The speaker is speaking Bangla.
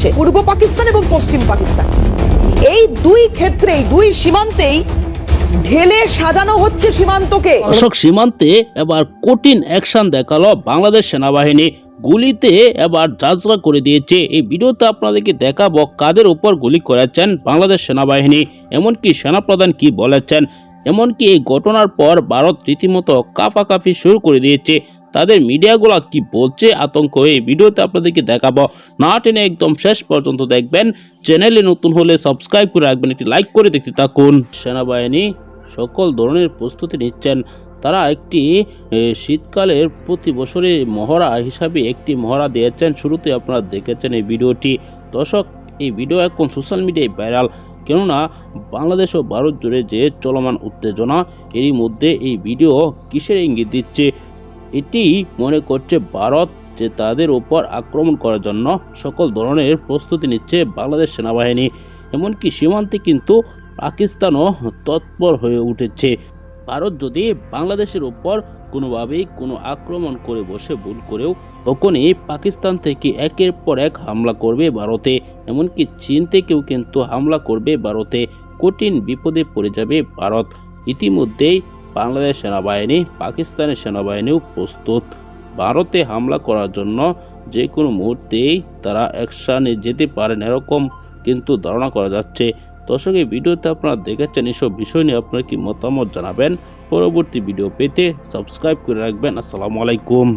হচ্ছে পূর্ব পাকিস্তান এবং পশ্চিম পাকিস্তান। এই দুই ক্ষেত্রেই, দুই সীমান্তেই ঢেলে সাজানো হচ্ছে সীমান্তকে। অশোক সীমান্তে এবার কঠিন অ্যাকশন দেখাল বাংলাদেশ সেনাবাহিনী। গুলিতে এবার যাত্রা করে দিয়েছে। এই ভিডিওতে আপনাদেরকে দেখাবো কাদের উপর গুলি করেছেন বাংলাদেশ সেনাবাহিনী, এমনকি সেনাপ্রধান কি বলেছেন। এমনকি এই ঘটনার পর ভারত রীতিমতো কাফাকাফি শুরু করে দিয়েছে। তাদের মিডিয়াগুলো কি বলছে, আতঙ্ক এই ভিডিওতে আপনাদেরকে দেখাবো। না টেনে একদম শেষ পর্যন্ত দেখবেন। চ্যানেলে নতুন হলে সাবস্ক্রাইব করে রাখবেন, একটি লাইক করে দেখতে থাকুন। সেনাবাহিনী সকল ধরনের প্রস্তুতি নিচ্ছেন। তারা একটি শীতকালের প্রতি বছরে মহড়া হিসাবে একটি মহড়া দিয়েছেন। শুরুতে আপনারা দেখেছেন এই ভিডিওটি। দর্শক, এই ভিডিও এখন সোশ্যাল মিডিয়ায় ভাইরাল। কেননা, বাংলাদেশ ও ভারত জুড়ে যে চলমান উত্তেজনা, এরই মধ্যে এই ভিডিও কিসের ইঙ্গিত দিচ্ছে? এটি মনে করছে ভারত যে তাদের ওপর আক্রমণ করার জন্য সকল ধরনের প্রস্তুতি নিচ্ছে বাংলাদেশ সেনাবাহিনী। এমনকি সীমান্তে কিন্তু পাকিস্তানও তৎপর হয়ে উঠেছে। ভারত যদি বাংলাদেশের ওপর কোনোভাবেই কোনো আক্রমণ করে বসে ভুল করেও, তখনই পাকিস্তান থেকে একের পর এক হামলা করবে ভারতে। এমনকি চীন থেকেও কিন্তু হামলা করবে ভারতে। কঠিন বিপদে পড়ে যাবে ভারত। ইতিমধ্যেই বাংলাদেশ সেনাবাহিনী, পাকিস্তানের সেনাবাহিনীও প্রস্তুত। ভারতে হামলা করার জন্য যে কোনো মুহূর্তেই তারা অ্যাকশানে যেতে পারেন এরকম কিন্তু ধারণা করা যাচ্ছে। দর্শক, এই ভিডিওতে আপনারা দেখেছেন এসব বিষয় নিয়ে আপনার কি মতামত জানাবেন? পরবর্তী ভিডিও পেতে সাবস্ক্রাইব করে রাখবেন। আসসালামু আলাইকুম।